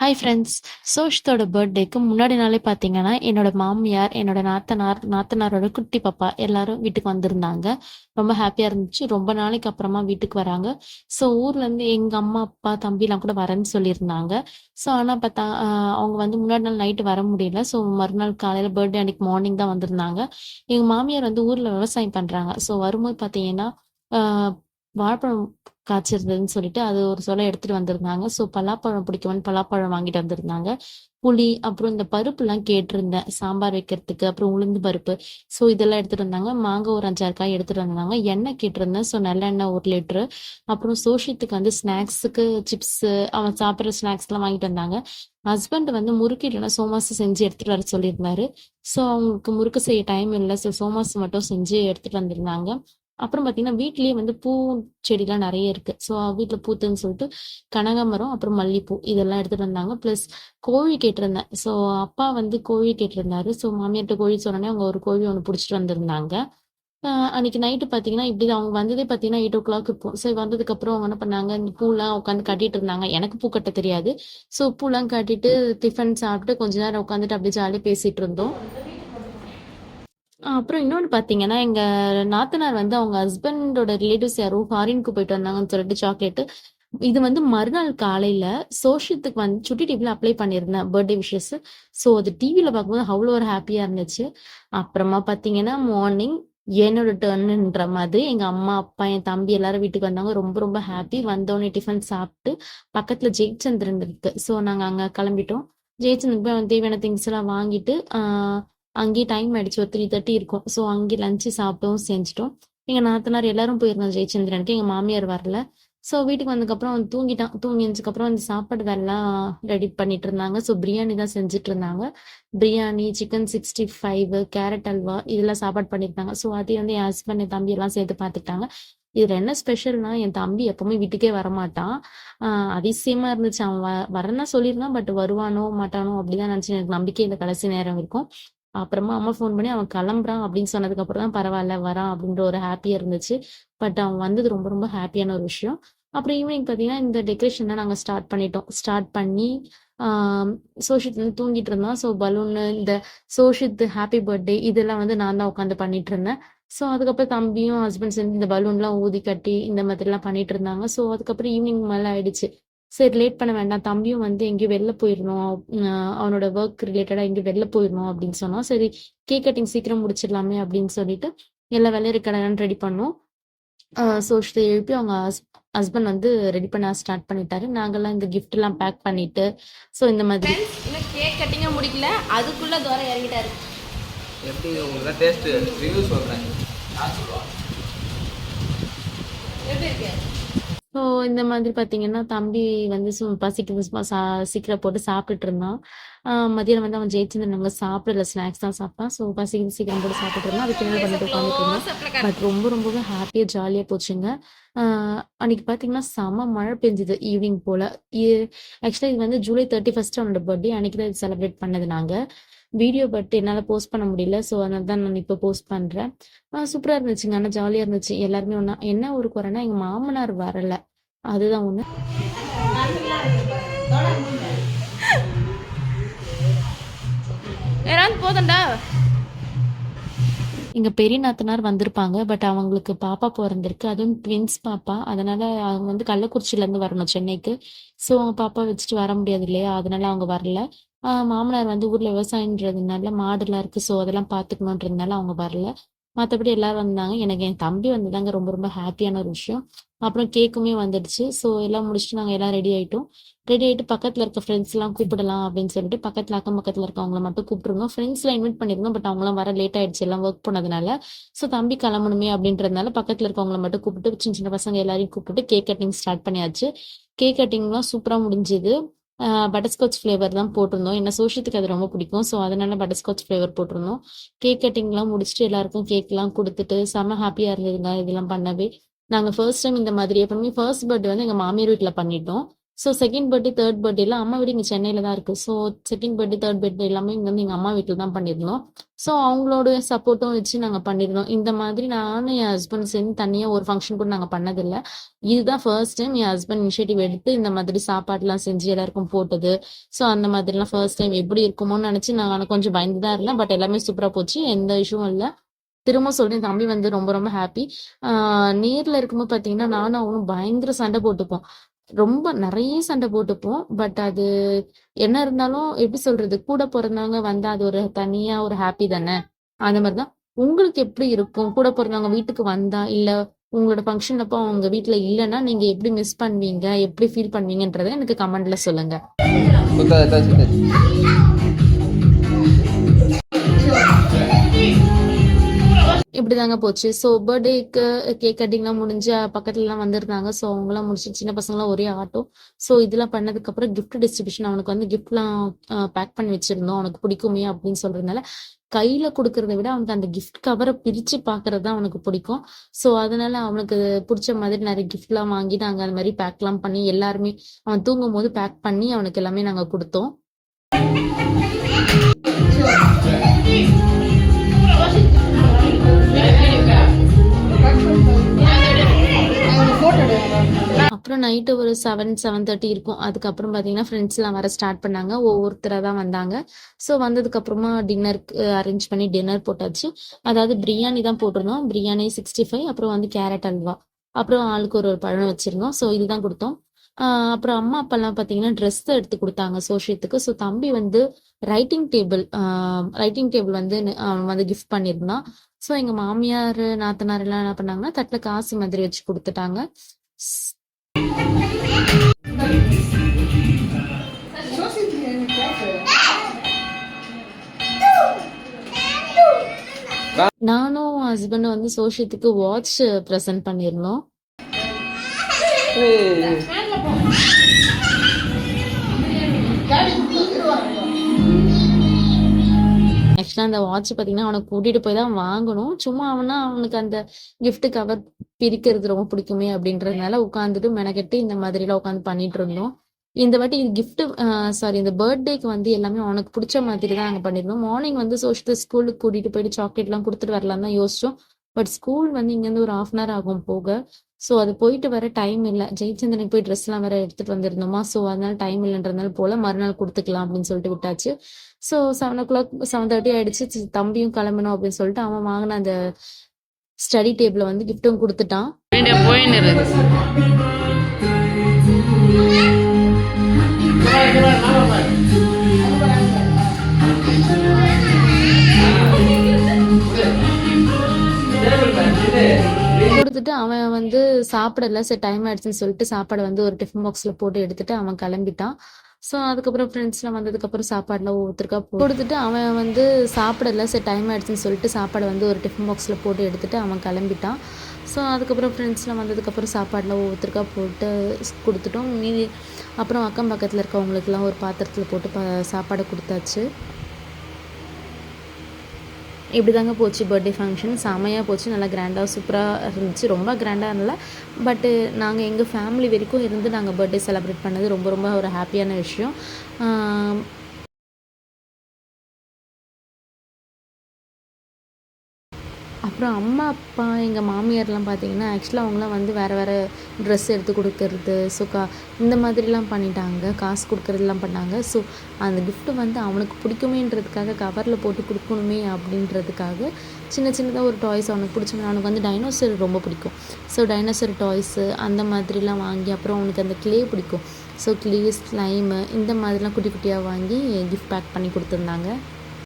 Hi friends சோஷித்தோட பர்த்டேக்கு முன்னாடி நாளே பார்த்தீங்கன்னா என்னோட மாமியார் என்னோட நாத்தனார் நாத்தனாரோட குட்டி பாப்பா எல்லாரும் வீட்டுக்கு வந்திருந்தாங்க. ரொம்ப ஹாப்பியாக இருந்துச்சு. ரொம்ப நாளைக்கு அப்புறமா வீட்டுக்கு வராங்க. ஸோ ஊர்லேருந்து எங்கள் அம்மா அப்பா தம்பிலாம் கூட வரேன்னு சொல்லியிருந்தாங்க. ஸோ ஆனால் பார்த்தா அவங்க வந்து முன்னாடி நாள் நைட்டு வர முடியல. ஸோ மறுநாள் காலையில் பர்த்டே அன்னைக்கு மார்னிங் தான் வந்திருந்தாங்க. எங்கள் மாமியார் வந்து ஊரில் விவசாயம் பண்ணுறாங்க ஸோ வரும்போது பார்த்தீங்கன்னா வாழைப்பழம் காய்ச்சிருந்ததுன்னு சொல்லிட்டு அது ஒரு சொல்ல எடுத்துட்டு வந்திருந்தாங்க. ஸோ பலாப்பழம் பிடிக்கும்னு பலாப்பழம் வாங்கிட்டு வந்திருந்தாங்க. புளி அப்புறம் இந்த பருப்புலாம் கேட்டிருந்தேன். சாம்பார் வைக்கிறதுக்கு அப்புறம் உளுந்து பருப்பு. ஸோ இதெல்லாம் எடுத்துட்டு வந்தாங்க. மாங்காய் ஒரு அஞ்சாறு காய் எடுத்துட்டு வந்தாங்க. எண்ணெய் கேட்டிருந்தேன். ஸோ நல்லெண்ணெய் ஒரு லிட்டரு. அப்புறம் சோஷியத்துக்கு வந்து ஸ்நாக்ஸுக்கு சிப்ஸ் அவன் சாப்பிட்ற ஸ்நாக்ஸ்லாம் வாங்கிட்டு வந்தாங்க. ஹஸ்பண்ட் வந்து முறுக்கு இல்லைன்னா சோமாசு செஞ்சு எடுத்துட்டு வர சொல்லியிருந்தாரு. ஸோ அவங்களுக்கு முறுக்கு செய்ய டைம் இல்லை. ஸோ சோமாசு மட்டும் செஞ்சு எடுத்துட்டு வந்திருந்தாங்க. அப்புறம் பார்த்தீங்கன்னா வீட்லேயே வந்து பூ செடிலாம் நிறைய இருக்கு. ஸோ வீட்டில் பூத்துன்னு சொல்லிட்டு கனகமரம் அப்புறம் மல்லிப்பூ இதெல்லாம் எடுத்துட்டு வந்தாங்க. ப்ளஸ் கோழி கேட்டிருந்தேன். ஸோ அப்பா வந்து கோழி கேட்டிருந்தாரு. ஸோ மாமியார்ட்ட கோழி சொன்னோடனே அவங்க ஒரு கோழி ஒன்று பிடிச்சிட்டு வந்திருந்தாங்க. அன்னைக்கு நைட்டு பார்த்தீங்கன்னா இப்படி அவங்க வந்ததே பார்த்தீங்கன்னா எயிட் ஓ கிளாக் இப்போ சரி வந்ததுக்கு அப்புறம் அவங்க என்ன பண்ணாங்க இந்த பூலாம் உட்காந்து கட்டிட்டு இருந்தாங்க. எனக்கு பூ கட்ட தெரியாது. ஸோ பூலாம் கட்டிட்டு டிஃபன் சாப்பிட்டு கொஞ்ச நேரம் உட்காந்துட்டு அப்படியே ஜாலியாக பேசிட்டு இருந்தோம். அப்புறம் இன்னொன்று பார்த்தீங்கன்னா எங்க நாத்தனார் வந்து அவங்க ஹஸ்பண்டோட ரிலேட்டிவ்ஸ் யாரோ ஃபாரினுக்கு போயிட்டு வந்தாங்கன்னு சொல்லிட்டு சாக்லேட்டு இது வந்து மறுநாள் காலையில சோஷியத்துக்கு வந்து சுட்டி டிவில அப்ளை பண்ணியிருந்தேன் பர்த்டே விஷஸ் ஸோ அது டிவியில் பார்க்கும்போது அவ்வளோ ஒரு ஹாப்பியா இருந்துச்சு. அப்புறமா பார்த்தீங்கன்னா மார்னிங் என்னோட டர்ன்ன்ற மாதிரி எங்க அம்மா அப்பா என் தம்பி எல்லாரும் வீட்டுக்கு வந்தாங்க. ரொம்ப ரொம்ப ஹாப்பி வந்தோடனே டிஃபன் சாப்பிட்டு பக்கத்துல ஜெயச்சந்திரன் இருக்கு. ஸோ நாங்க அங்க கிளம்பிட்டோம். ஜெயச்சந்திரன் போய் அவன் தேவையான திங்ஸ் எல்லாம் வாங்கிட்டு ஆஹ் அங்கேயே டைம் ஆயிடுச்சு. ஒரு த்ரீ தேர்ட்டி இருக்கும். ஸோ அங்கேயே லஞ்சு சாப்பிட்டோம் செஞ்சிட்டோம். எங்கள் நாத்தனார் எல்லாரும் போயிருந்தோம் ஜெயச்சந்திரனுக்கு. எங்கள் மாமியார் வரல. ஸோ வீட்டுக்கு வந்ததுக்கப்புறம் அவன் தூங்கிட்டான். தூங்கினதுக்கப்புறம் அந்த சாப்பாடு வேலைலாம் ரெடி பண்ணிட்டு இருந்தாங்க. ஸோ பிரியாணி தான் செஞ்சுட்டு இருந்தாங்க. Biryani chicken sixty five carrot halwa இதெல்லாம் சாப்பாடு பண்ணியிருந்தாங்க. ஸோ அதையும் வந்து என் ஹஸ்பண்ட் என் தம்பி எல்லாம் சேர்த்து பார்த்துட்டாங்க இதுல என்ன ஸ்பெஷல்னா என் தம்பி எப்பவுமே வீட்டுக்கே வரமாட்டான். ஆஹ் அதிசயமா இருந்துச்சு. அவன் வ வரேன்னா சொல்லியிருந்தான் பட் வருவானோ மாட்டானோ அப்படிதான் நினைச்சு எனக்கு நம்பிக்கை இந்த கடைசி நேரம் இருக்கும். அப்புறமா அம்மா ஃபோன் பண்ணி அவன் கிளம்புறான் அப்படின்னு சொன்னதுக்கு அப்புறம் தான் பரவாயில்ல வரான் அப்படின்ற ஒரு ஹாப்பியா இருந்துச்சு. பட் அவன் வந்தது ரொம்ப ரொம்ப ஹாப்பியான ஒரு விஷயம். அப்புறம் ஈவினிங் பார்த்தீங்கன்னா இந்த டெக்கரேஷன் நாங்கள் ஸ்டார்ட் பண்ணிட்டோம். ஸ்டார்ட் பண்ணி சோஷித் வந்து தூங்கிட்டு இருந்தான். ஸோ பலூன் இந்த சோஷித் ஹாப்பி பர்த்டே இதெல்லாம் வந்து நான் தான் உட்காந்து பண்ணிட்டு இருந்தேன். ஸோ அதுக்கப்புறம் தம்பியும் ஹஸ்பண்ட் சேர்ந்து இந்த பலூன்லாம் ஊதி கட்டி இந்த மாதிரிலாம் பண்ணிட்டு இருந்தாங்க. ஸோ அதுக்கப்புறம் ஈவினிங் மேலே ஆயிடுச்சு. சரி லேட் பண்ண வேண்டாம். தம்பியும் வந்து எங்கேயும் வெளில போயிடணும். அவனோட ஒர்க் ரிலேட்டடாக எங்கேயும் வெளில போயிடணும் அப்படின்னு சொன்னோம் சரி கேக் கட்டிங் சீக்கிரம் முடிச்சிடலாமே அப்படின்னு சொல்லிட்டு எல்லா வேலையும் இருக்கடன்னு ரெடி பண்ணோம். சோஷத்தை எழுப்பி அவங்க ஹஸ்பண்ட் வந்து ரெடி பண்ண ஸ்டார்ட் பண்ணிட்டாரு. நாங்கெல்லாம் இந்த gift எல்லாம் பேக் பண்ணிட்டு ஸோ இந்த மாதிரி. இன்னும் கேக் கட்டிங்க முடிக்கல. அதுக்குள்ள தூரம் இறங்கிட்டாரு. எப்படி உங்களுக்கு டேஸ்ட் ரிவ்யூ சொல்கிறேன் எப்படி இருக்கு? ஸோ இந்த மாதிரி பார்த்தீங்கன்னா தம்பி வந்து சு பசிக்குது சும்மா சா சீக்கிரம் போட்டு சாப்பிட்டுட்டு இருந்தான். மதியானம் வந்து அவன் ஜெயிச்சிருந்த நாங்கள் சாப்பிடல. ஸ்நாக்ஸ் தான் சாப்பிட்டான். ஸோ பசிக்குது சீக்கிரம் போட்டு சாப்பிட்டுட்டு இருந்தான். அதுக்கு என்ன பண்ணிட்டு உட்காந்துட்டு இருந்தான். பட் ரொம்ப ரொம்பவே ஹாப்பியாக ஜாலியாக போச்சுங்க. ஆஹ் அன்னைக்கு பார்த்தீங்கன்னா செம மழை பெஞ்சுது ஈவினிங் போல். ஆக்சுவலாக இது வந்து ஜூலை தேர்ட்டி ஃபர்ஸ்ட் அவனோட பர்த்டே அன்னைக்கு தான் செலிப்ரேட் பண்ணது நாங்கள் வீடியோ பட் என்னால் போஸ்ட் பண்ண முடியல. ஸோ அதனால தான் நான் இப்போ போஸ்ட் பண்ணுறேன் சூப்பராக இருந்துச்சுங்க. ஆனால் ஜாலியாக இருந்துச்சு. எல்லாருமே ஒன்றா என்ன ஒரு குறைனா எங்கள் மாமனார் வரல. அதுதான் ஒன்று ஏறாந்து போதண்டா? எங்க பெரிய நாத்தனார் வந்திருப்பாங்க. பட் அவங்களுக்கு பாப்பா பிறந்திருக்கு. அதுவும் ட்வின்ஸ் பாப்பா. அதனால அவங்க வந்து கள்ளக்குறிச்சில இருந்து வரணும் சென்னைக்கு. ஸோ அவங்க பாப்பா வச்சுட்டு வர முடியாது இல்லையா? அதனால அவங்க வரல. மாமனார் வந்து ஊர்ல விவசாயன்றதுனால மாடுலாம் இருக்கு ஸோ அதெல்லாம் பாத்துக்கணுன்றதுனால அவங்க வரல. மற்றபடி எல்லாரும் வந்தாங்க. எனக்கு என் தம்பி வந்ததாங்க ரொம்ப ரொம்ப ஹாப்பியான ஒரு விஷயம். அப்புறம் கேக்குமே வந்துடுச்சு. ஸோ எல்லாம் முடிச்சுட்டு நாங்கள் எல்லாம் ரெடி ஆயிட்டோம். ரெடி ஆயிட்டு பக்கத்துல இருக்க ஃப்ரெண்ட்ஸ் எல்லாம் கூப்பிடலாம் அப்படின்னு சொல்லிட்டு பக்கத்துல அக்கம் பக்கத்துல இருக்கவங்கள மட்டும் கூப்பிட்டுருந்தோம். ஃப்ரெண்ட்ஸ்லாம் இன்வைட் பண்ணிருந்தோம் பட் அவங்களாம் வர லேட் ஆயிடுச்சு. எல்லாம் ஒர்க் பண்ணதுனால ஸோ தம்பி கிளம்பணுமே அப்படின்றதுனால பக்கத்துல இருக்கவங்கள மட்டும் கூப்பிட்டு சின்ன சின்ன பசங்க எல்லாரையும் கூப்பிட்டு கேக் கட்டிங் ஸ்டார்ட் பண்ணியாச்சு. கேக் கட்டிங்லாம் சூப்பரா முடிஞ்சுது. பட்டர்ஸ்காட்ச் ஃப்ளேவர் தான் போட்டிருந்தோம். என்ன சோஷியத்துக்கு அது ரொம்ப பிடிக்கும். ஸோ அதனால பட்டர்ஸ்காட்ச் ஃப்ளேவர் போட்டிருந்தோம். கேக் கட்டிங்லாம் முடிச்சுட்டு எல்லாருக்கும் கேக்லாம் கொடுத்துட்டு செம ஹாப்பியாக இருந்ததுங்க இதெல்லாம் பண்ணவே. நாங்கள் ஃபர்ஸ்ட் டைம் இந்த மாதிரி எப்பவுமே ஃபர்ஸ்ட் பர்த்டே வந்து எங்கள் மாமியார் வீட்டில் பண்ணிட்டோம். ஸோ செகண்ட் பர்த்டே தேர்ட் பர்த்டேலாம் அம்மா வீடு இங்கே சென்னையில் தான் இருக்குது so second birthday third birthday எல்லாமே இங்கே வந்து எங்கள் அம்மா வீட்டில் தான் பண்ணியிருந்தோம் ஸோ அவங்களோட சப்போர்ட்டும் வச்சு நாங்கள் பண்ணியிருந்தோம் இந்த மாதிரி நானும் என் ஹஸ்பண்ட் சேர்ந்து தனியாக ஒரு ஃபங்க்ஷன் கூட நாங்கள் பண்ணதில்லை. இதுதான் ஃபர்ஸ்ட் டைம் என் ஹஸ்பண்ட் இனிஷியேட்டிவ் எடுத்து இந்த மாதிரி சாப்பாடுலாம் செஞ்சு எல்லாருக்கும் போட்டது. ஸோ அந்த மாதிரிலாம் ஃபர்ஸ்ட் டைம் எப்படி இருக்குமோன்னு நினச்சி நான் கொஞ்சம் பயந்து தான் இருந்தேன். பட் எல்லாமே சூப்பராக போச்சு. எந்த இஷ்யூவும் இல்லை. திரும்ப சொல்றேன் தம்பி வந்து ரொம்ப ரொம்ப ஹாப்பி நேர்ல இருக்கும்போது பாத்தீங்கன்னா நானும் அவனும் பயங்கர சண்டை போட்டுப்போம். ரொம்ப நிறைய சண்டை போட்டுப்போம். பட் அது என்ன இருந்தாலும் எப்படி சொல்றது? கூட பிறந்தவங்க வந்தா அது ஒரு தனியா ஒரு ஹாப்பி தானே? அந்த மாதிரிதான் உங்களுக்கு எப்படி இருக்கும்? கூட பிறந்தவங்க வீட்டுக்கு வந்தா இல்ல உங்களோட ஃபங்க்ஷன் அப்போ அவங்க வீட்டுல இல்லைன்னா நீங்க எப்படி மிஸ் பண்ணுவீங்க? எப்படி ஃபீல் பண்ணுவீங்கன்றதை எனக்கு கமெண்ட்ல சொல்லுங்க. இப்படிதாங்க போச்சு. ஸோ பர்த்டேக்கு கேக் கட்டிங்லாம் முடிஞ்சு பக்கத்துலலாம் வந்திருந்தாங்க. ஸோ அவங்களாம் முடிச்சு சின்ன பசங்களாம் ஒரே ஆட்டோ. ஸோ இதெல்லாம் பண்ணதுக்கப்புறம் கிஃப்ட் டிஸ்ட்ரிபியூஷன் அவனுக்கு வந்து கிஃப்ட்லாம் பேக் பண்ணி வச்சிருந்தோம். அவனுக்கு பிடிக்குமே அப்படின்னு சொல்றதுனால கையில கொடுக்கறத விட அவனுக்கு அந்த கிஃப்ட் கவரை பிரிச்சு பாக்குறது தான் அவனுக்கு பிடிக்கும். ஸோ அதனால அவனுக்கு பிடிச்ச மாதிரி நிறைய கிஃப்ட்லாம் வாங்கி நாங்கள் அந்த மாதிரி பேக்லாம் பண்ணி எல்லாருமே அவன் தூங்கும் போது பேக் பண்ணி அவனுக்கு எல்லாமே நாங்கள் கொடுத்தோம். அப்புறம் நைட்டு ஒரு செவன் செவன் தேர்ட்டி இருக்கும். அதுக்கப்புறம் பார்த்தீங்கன்னா ஃப்ரெண்ட்ஸ்லாம் வர ஸ்டார்ட் பண்ணாங்க. ஒவ்வொருத்தராக தான் வந்தாங்க. ஸோ வந்ததுக்கப்புறமா டின்னருக்கு அரேஞ்ச் பண்ணி டின்னர் போட்டாச்சு. அதாவது பிரியாணி தான் போட்டிருந்தோம். பிரியாணி சிக்ஸ்டி ஃபைவ் அப்புறம் வந்து கேரட் அல்வா. அப்புறம் ஆளுக்கு ஒரு ஒரு பழம் வச்சிருந்தோம். ஸோ இதுதான் கொடுத்தோம். ஆஹ் அப்புறம் அம்மா அப்பெல்லாம் பார்த்தீங்கன்னா ட்ரெஸ் எடுத்து கொடுத்தாங்க சோஷியத்துக்கு ஸோ தம்பி வந்து ரைட்டிங் டேபிள் ரைட்டிங் டேபிள் வந்து அவன் வந்து கிஃப்ட் பண்ணியிருந்தான். ஸோ எங்கள் மாமியார் நாத்தனார் எல்லாம் என்ன பண்ணாங்கன்னா தட்டில் காசு மாதிரி வச்சு கொடுத்துட்டாங்க. நானும் ஹஸ்பண்டும் வந்து சோஷியத்துக்கு வாட்ச் ப்ரெசென்ட் பண்ணியிருந்தோம். ஆக்சுவலாக அந்த வாட்ச் பார்த்தீங்கன்னா அவனை கூட்டிட்டு போய் தான் வாங்கணும். சும்மா அவனா அவனுக்கு அந்த கிஃப்ட் கவர் பிரிக்கிறது ரொம்ப பிடிக்குமே அப்படின்றதுனால உட்காந்துட்டு மெனக்கெட்டு இந்த மாதிரிலாம் உட்காந்து பண்ணிட்டு இருந்தோம். இந்த வாட்டி இது சாரி இந்த பர்த்டேக்கு வந்து எல்லாமே அவனுக்கு பிடிச்ச மாதிரி தான் நாங்கள் பண்ணியிருந்தோம். மார்னிங் வந்து சோஷியல் ஸ்கூலுக்கு கூட்டிட்டு போயிட்டு சாக்லேட்லாம் கொடுத்துட்டு வரலாம் தான் யோசிச்சோம். பட் ஸ்கூல் வந்து இங்கேருந்து ஒரு ஹாஃப் அன் ஹவர் ஆகும் போக. ஸோ அது போயிட்டு வர டைம் இல்லை. ஜெயச்சந்திரனுக்கு போய் ட்ரெஸ்லாம் வேற எடுத்துட்டு வந்திருந்தோமா. ஸோ அதனால டைம் இல்லைன்றதுனால போல மறுநாள் கொடுத்துக்கலாம் அப்படின்னு சொல்லிட்டு விட்டாச்சு. So seven o'clock seven thirty ஆயிடுச்சு தம்பியும் கிளம்பணும் அப்படின்னு சொல்லிட்டு அவன் வாங்கின அந்த ஸ்டடி டேபிள வந்து கிஃப்ட்டும் கொடுத்துட்டான். இருக்குது கொடுத்துட்டு அவன் வந்து சாப்பிடல. சரி டைம் ஆயிடுச்சுன்னு சொல்லிட்டு சாப்பாடை வந்து ஒரு டிஃபன் பாக்ஸ்ல போட்டு எடுத்துட்டு அவன் கிளம்பிட்டான். ஸோ அதுக்கப்புறம் ஃப்ரெண்ட்ஸ்லாம் வந்ததுக்கப்புறம் சாப்பாடுலாம் ஒவ்வொருத்தருக்கா கொடுத்துட்டு அவன் வந்து சாப்பிடல. சரி டைம் ஆயிடுச்சுன்னு சொல்லிட்டு சாப்பாடை வந்து ஒரு டிஃபன் பாக்ஸில் போட்டு எடுத்துட்டு அவன் கிளம்பிட்டான். ஸோ அதுக்கப்புறம் ஃப்ரெண்ட்ஸ்லாம் வந்ததுக்கப்புறம் சாப்பாடுலாம் ஒவ்வொருத்தருக்கா போட்டு கொடுத்துட்டோம். மீதி அப்புறம் அக்கம் பக்கத்தில் இருக்கவங்களுக்குலாம் ஒரு பாத்திரத்தில் போட்டு ப சாப்பாடை கொடுத்தாச்சு. இப்படி தாங்க போச்சு பர்த்டே ஃபங்க்ஷன் செமையாக போச்சு. நல்லா கிராண்டாக சூப்பராக இருந்துச்சு. ரொம்ப கிராண்டாக இல்லை பட்டு நாங்கள் எங்கள் ஃபேமிலி வரைக்கும் இருந்து நாங்கள் பர்த்டே செலிப்ரேட் பண்ணது ரொம்ப ரொம்ப ஒரு ஹாப்பியான விஷயம். அப்புறம் அம்மா அப்பா எங்கள் மாமியார்லாம் பார்த்தீங்கன்னா ஆக்சுவலாக அவங்களாம் வந்து வேறு வேறு ட்ரெஸ் எடுத்து கொடுக்கறது ஸோ கா இந்த மாதிரிலாம் பண்ணிட்டாங்க. காசு கொடுக்கறதுலாம் பண்ணாங்க. ஸோ அந்த கிஃப்ட்டு வந்து அவனுக்கு பிடிக்குமேன்றதுக்காக கவரில் போட்டு கொடுக்கணுமே அப்படின்றதுக்காக சின்ன சின்னதாக ஒரு டாய்ஸ் அவனுக்கு பிடிச்ச மாதிரி அவனுக்கு வந்து டைனோசர் ரொம்ப பிடிக்கும். ஸோ டைனோசர் டாய்ஸு அந்த மாதிரிலாம் வாங்கி அப்புறம் அவனுக்கு அந்த க்ளே பிடிக்கும். ஸோ கிளே ஸ்லைமு இந்த மாதிரிலாம் குட்டி குட்டியாக வாங்கி கிஃப்ட் பேக் பண்ணி கொடுத்துருந்தாங்க.